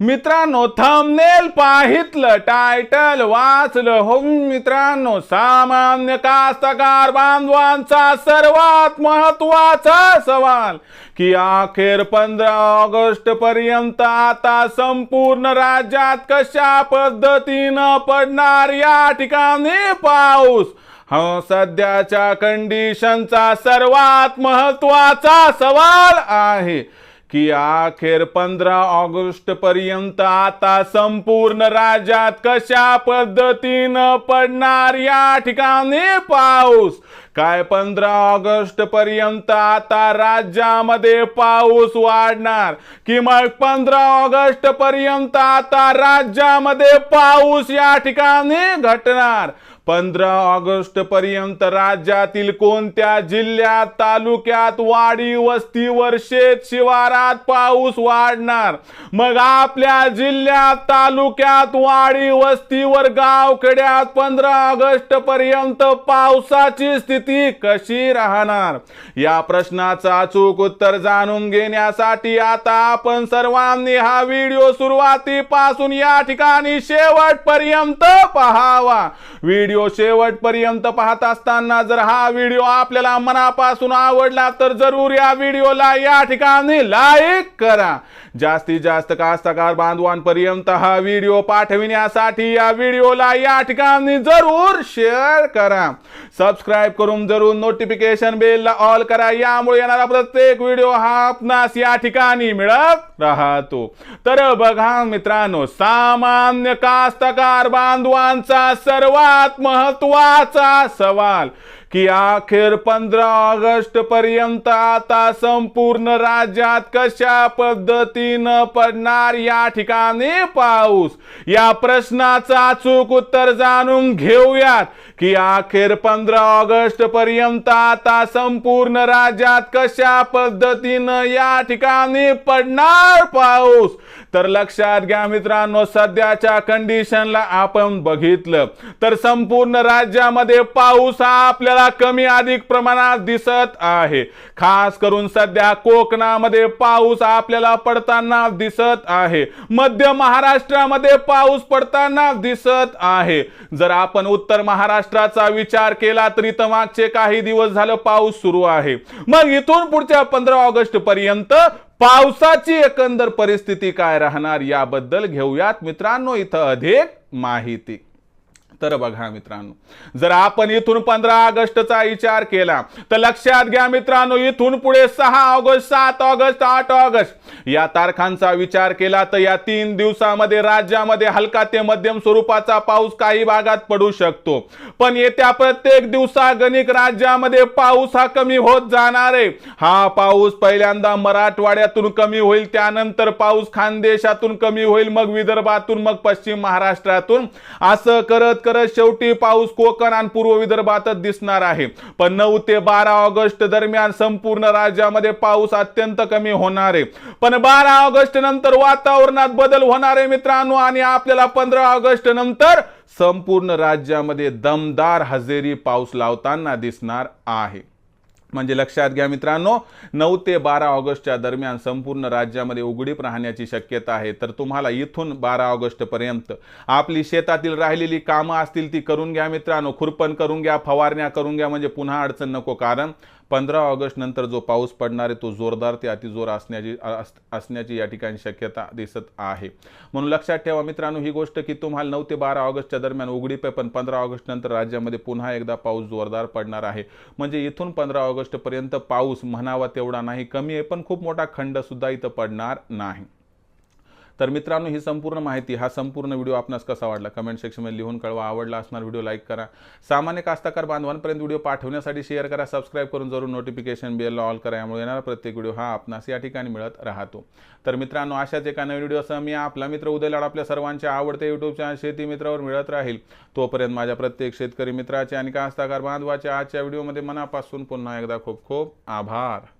मित्रांनो thumbnail पाहितलं title वाचलं. हो मित्रांनो सामान्य कास्तकार बांधवांचा सर्वात महत्त्वाचा सवाल की अखेर पंधरा ऑगस्ट पर्यंत आता संपूर्ण राज्यात कशा पद्धतीनं पडणार या ठिकाणी पाऊस? हा सध्याच्या कंडिशनचा सर्वात महत्त्वाचा सवाल आहे. की अखेर पंधरा ऑगस्ट पर्यंत आता संपूर्ण राज्यात कशा पद्धतीनं पडणार या ठिकाणी पाऊस? काय पंधरा ऑगस्ट पर्यंत आता राज्यामध्ये पाऊस वाढणार? कि मग पंधरा ऑगस्ट पर्यंत आता राज्यामध्ये पाऊस या ठिकाणी घटणार? पंधरा ऑगस्ट पर्यंत राज्यातील कोणत्या जिल्ह्यात तालुक्यात वाडी वस्तीवर शेत शिवारात पाऊस वाढणार? मग आपल्या जिल्ह्यात तालुक्यात वाडी वस्तीवर गावखेड्यात पंधरा ऑगस्ट पर्यंत पावसाची स्थिती कशी राहणार? या प्रश्नाचा अचूक उत्तर जाणून घेण्यासाठी आता आपण सर्वांनी हा व्हिडिओ सुरुवातीपासून या ठिकाणी शेवटपर्यंत पहावा. व्हिडिओ शेवटपर्यंत पाहत असताना जर हा व्हिडिओ आपल्याला मनापासून आवडला तर जरूर या व्हिडिओला या ठिकाणी लाईक करा. जास्तीत जास्त कास्तकार बांधवांपर्यंत हा व्हिडिओ पाठविण्यासाठी या व्हिडिओला या ठिकाणी जरूर शेअर करा. सबस्क्राईब करून जरूर नोटिफिकेशन बेलला ऑल करा. यामुळे येणारा प्रत्येक व्हिडिओ हा आपणास या ठिकाणी मिळत राहतो. तर बघा मित्रांनो सामान्य कास्तकार बांधवांचा सर्वात महत्त्वाचा सवाल की अखेर पंधरा ऑगस्ट पर्यंत आता संपूर्ण राज्यात कशा पद्धतीनं पडणार या ठिकाणी पाऊस? या प्रश्नाचा अचूक उत्तर जाणून घेऊयात की अखेर पंधरा ऑगस्ट पर्यंत आता संपूर्ण राज्यात कशा पद्धतीनं या ठिकाणी पडणार पाऊस? तर लक्षात घ्या मित्रांनो सध्याच्या कंडिशनला आपण बघितलं. तर संपूर्ण राज्यामध्ये पाऊस हा आपल्याला कमी अधिक प्रमाणात दिसत आहे. खास करून सध्या कोकणामध्ये पाऊस आपल्याला पडताना दिसत आहे. मध्य महाराष्ट्रामध्ये पाऊस पडताना दिसत आहे. जर आपण उत्तर महाराष्ट्राचा विचार केला तर मागचे काही दिवस झालं पाऊस सुरू आहे. मग इथून पुढच्या पंधरा ऑगस्ट पर्यंत पावसाची एकंदर परिस्थिती काय राहणार याबद्दल घेऊयात मित्रांनो इथं अधिक माहिती. तर बघा मित्रांनो जर आपण इथून पंधरा ऑगस्टचा विचार केला तर लक्षात घ्या मित्रांनो इथून पुढे सहा ऑगस्ट सात ऑगस्ट आठ ऑगस्ट या तारखांचा विचार केला तर या तीन दिवसामध्ये राज्यामध्ये हलका ते मध्यम स्वरूपाचा पाऊस काही भागात पडू शकतो. पण येत्या प्रत्येक दिवसागणिक राज्यामध्ये पाऊस हा कमी होत जाणार आहे. हा पाऊस पहिल्यांदा मराठवाड्यातून कमी होईल त्यानंतर पाऊस खानदेशातून कमी होईल मग विदर्भातून मग पश्चिम महाराष्ट्रातून. असं करत करत शेवटी पाऊस कोकण आणि पूर्व विदर्भातच दिसणार आहे. पण नऊ ते बारा ऑगस्ट दरम्यान संपूर्ण राज्यामध्ये पाऊस अत्यंत कमी होणार आहे. पण बारा ऑगस्ट नंतर वातावरणात बदल होणार आहे मित्रांनो आणि आपल्याला पंधरा ऑगस्ट नंतर संपूर्ण राज्यामध्ये दमदार हजेरी पाऊस लावताना दिसणार आहे. म्हणजे लक्षात घ्या मित्रांनो नऊ ते बारा ऑगस्टच्या दरम्यान संपूर्ण राज्यामध्ये उघडीप राहण्याची शक्यता आहे. तर तुम्हाला इथून बारा ऑगस्टपर्यंत आपली शेतातील राहिलेली कामं असतील ती करून घ्या मित्रांनो खुरपण करून घ्या फवारण्या करून घ्या म्हणजे पुन्हा अडचण नको. कारण पंधरा ऑगस्ट नंतर जो पाऊस पडणार आहे तो जोरदार ते अतिजोर असण्याची अस- असण्याची या ठिकाणी शक्यता दिसत आहे. म्हणून लक्षात ठेवा मित्रांनो ही गोष्ट की तुम्हाला नऊ ते बारा ऑगस्टच्या दरम्यान उघडीप आहे पण पंधरा ऑगस्ट नंतर राज्यामध्ये पुन्हा एकदा पाऊस जोरदार पडणार आहे. म्हणजे इथून पंधरा ऑगस्टपर्यंत पाऊस म्हणावा तेवढा नाही कमी आहे पण खूप मोठा खंड सुद्धा इथं पडणार नाही. तर मित्रांनो ही संपूर्ण माहिती हा संपूर्ण व्हिडिओ आपणास कसा वाटला? कमेंट सेक्शनमध्ये लिहून कळवा. आवडला असणार व्हिडिओ लाईक करा. सामान्य कास्तकार बांधवांपर्यंत व्हिडिओ पाठवण्यासाठी शेअर करा सबस्क्राईब करून जरूर नोटिफिकेशन बेल ऑल करा. यामुळे येणारा प्रत्येक व्हिडिओ हा आपणास या ठिकाणी मिळत राहतो. तर मित्रांनो अशाच एका नवीन व्हिडिओसह मी आपला मित्र उदय लाड आपल्या सर्वांच्या आवडते युट्यूब चॅनल शेती मित्रावर मिळत राहील. तोपर्यंत माझ्या प्रत्येक शेतकरी मित्राचे आणि कास्तकार बांधवाच्या आजच्या व्हिडिओमध्ये मनापासून पुन्हा एकदा खूप खूप आभार.